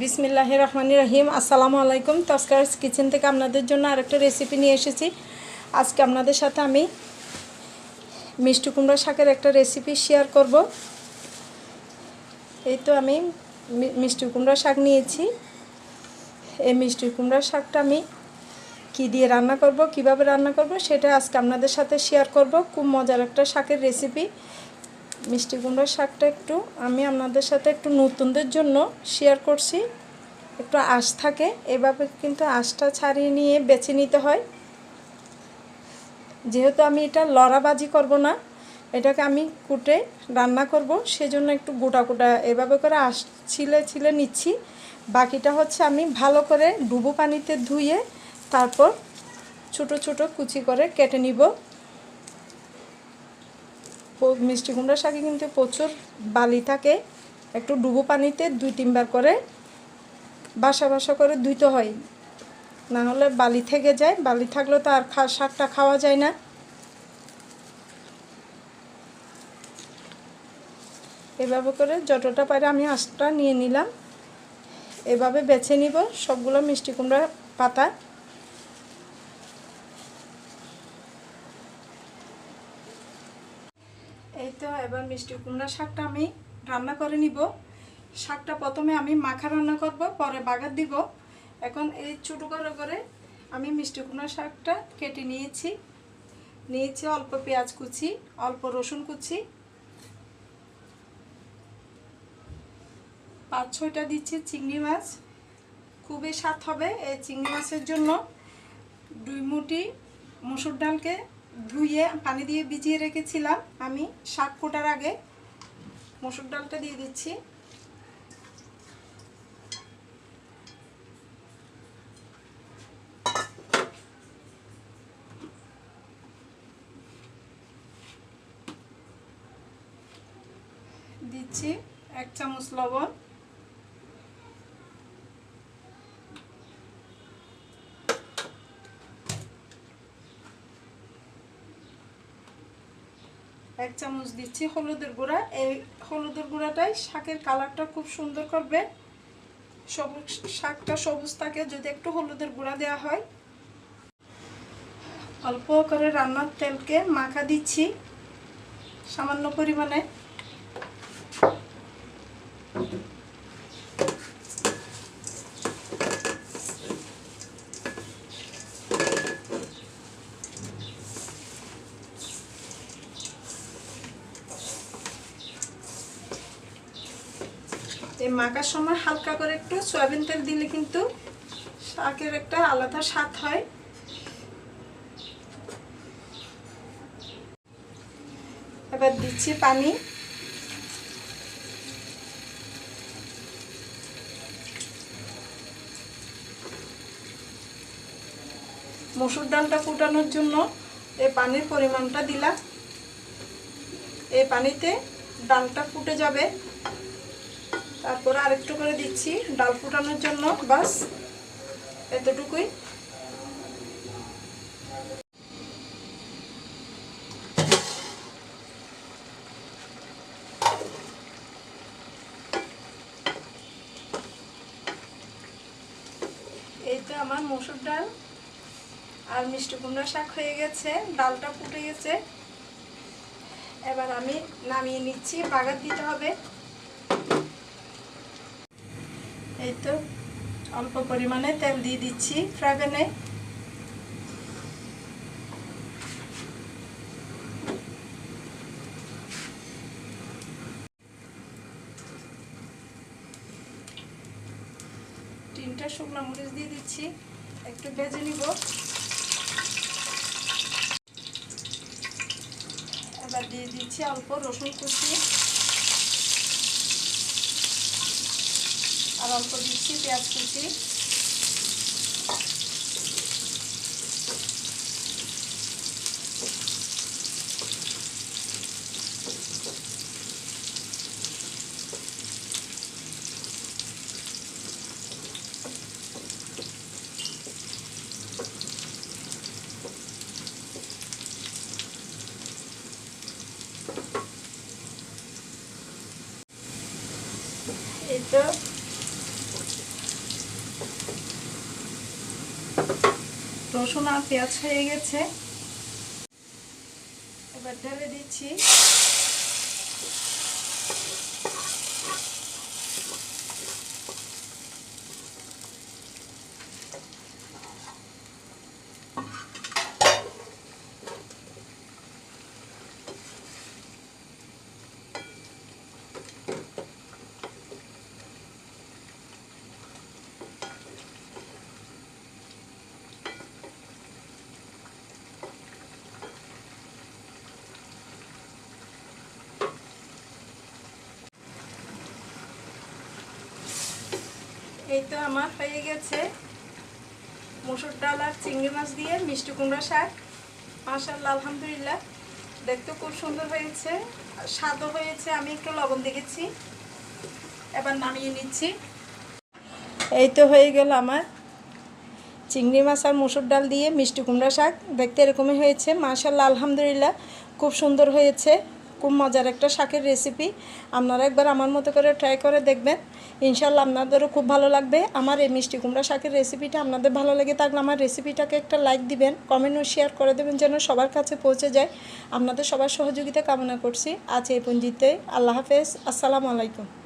বিসমিল্লাহ রহমানি রহিম। আসসালামু আলাইকুম। তস্কার কিচেন থেকে আপনাদের জন্য আরেকটা রেসিপি নিয়ে এসেছি। আজকে আপনাদের সাথে আমি মিষ্টি কুমড়া শাকের একটা রেসিপি শেয়ার করব। এই তো আমি মিষ্টি কুমড়া শাক নিয়েছি। এই মিষ্টি কুমড়া শাকটা আমি কী দিয়ে রান্না করব, কীভাবে রান্না করব, সেটা আজকে আপনাদের সাথে শেয়ার করব। খুব মজার একটা শাকের রেসিপি মিষ্টি কুমড়ার শাকটা একটু আমি আপনাদের সাথে একটু নতুনদের জন্য শেয়ার করছি। একটু আঁশ থাকে, এভাবে কিন্তু আঁশটা ছাড়িয়ে নিয়ে বেছে নিতে হয়। যেহেতু আমি এটা লড়াবাজি করব না, এটাকে আমি কুটে রান্না করব, সেজন্য একটু গোটা গোটা এভাবে করে আঁশ ছিলে ছিলে নিচ্ছি। বাকিটা হচ্ছে আমি ভালো করে ডুবো পানিতে ধুয়ে তারপর ছোট ছোট কুচি করে কেটে নিব। মিষ্টি কুমড়া শাকে কিন্তু প্রচুর বালি থাকে। একটু ডুবো পানিতে দুই তিনবার করে বাসা বাসা করে ধুইতে হয়। না হলে বালি থেকে যায়। বালি থাকলে তো আর খা, শাকটা খাওয়া যায় না। এভাবে করে যতটা পারে আমি আঁশটা নিয়ে নিলাম। এভাবে বেছে নিব সবগুলো মিষ্টি কুমড়া পাতা। এই তো, এবার মিষ্টি কুমড়া শাকটা আমি রান্না করে নিব। শাকটা প্রথমে আমি মাখা রান্না করব, পরে বাগার দিব। এখন এই ছোটো করে করে আমি মিষ্টি কুমড়া শাকটা কেটে নিয়েছি। নিয়েছি অল্প পেঁয়াজ কুচি, অল্প রসুন কুচি। পাঁচ ছয়টা দিচ্ছি চিংড়ি মাছ। খুবই স্বাদ হবে এই চিংড়ি মাছের জন্য। দুই মুঠি মুসুর ডালকে ধুয়ে, পানি দিয়ে ভিজিয়ে রেখেছিলাম আমি। শাক কোটার আগে মসুর ডালটা দিয়ে দিচ্ছি। দিচ্ছি এক চামচ লবণ। এক চামচ দিচ্ছি হলুদের গুঁড়া। এই হলুদের গুঁড়াটাই শাকের কালারটা খুব সুন্দর করবে। সবুজ শাকটা সবুজ থাকে, যদি একটু হলুদের গুঁড়া দেওয়া হয়। অল্প করে রান্নার তেলকে মাখা দিচ্ছি সামান্য পরিমাণে। এই মাখার সময় হালকা করে একটু সয়াবিন তেল দিলে কিন্তু শাকের একটা আলাদা স্বাদ হয়। এবার দিচ্ছি পানি। মসুর ডালটা ফুটানোর জন্য এই পানির পরিমাণটা দিলাম। এই পানিতে ডালটা ফুটে যাবে। তারপরে আরেকটু করে দিচ্ছি ডাল ফুটানোর জন্য, বাস, এতটুকুই। এই তো আমার মসুর ডাল আর মিষ্টি কুমড়া শাক হয়ে গেছে, ডালটা ফুটে গেছে। এবার আমি নামিয়ে নিচ্ছি, বাগার দিতে হবে। এই তো অল্প পরিমাণে তেল দিয়ে দিচ্ছি ফ্রাই প্যানে তিনটা শুকনো মরিচ দিয়ে দিচ্ছি, একটু ভেজে নিব। এবার দিয়ে দিচ্ছি অল্প রসুন কুচি। অল্প দিচ্ছি পেঁয়াজ কুচি এই তো রসুন আর পেঁয়াজ হয়ে গেছে। এবার ঢেলে দিচ্ছি। এই তো আমার হয়ে গেছে। মসুর ডাল আর চিংড়ি মাছ দিয়ে মিষ্টি কুমড়া শাক। মাশাল্লাহ আলহামদুলিল্লাহ। দেখতে খুব সুন্দর হয়েছে। স্বাদও হয়েছে। আমি একটু লবণ দেখেছি এবার নামিয়ে নিচ্ছি। এই তো হয়ে গেল আমার চিংড়ি মাছ আর মসুর ডাল দিয়ে মিষ্টি কুমড়া শাক। দেখতে এরকমই হয়েছে। মাশাল্লাহ আলহামদুলিল্লাহ। খুব সুন্দর হয়েছে। খুব মজার একটা শাকের রেসিপি আপনারা একবার আমার মতো করে ট্রাই করে দেখবেন। ইনশাল্লাহ আপনাদেরও খুব ভালো লাগবে। আমার এই মিষ্টি কুমড়া শাকের রেসিপিটা আপনাদের ভালো লাগে থাকলে আমার রেসিপিটাকে একটা লাইক দিবেন কমেন্ট ও শেয়ার করে দেবেন যেন সবার কাছে পৌঁছে যায়। আপনাদের সবার সহযোগিতা কামনা করছি। আজ এই পঞ্জিতে আল্লাহ হাফেজ। আসসালামু আলাইকুম।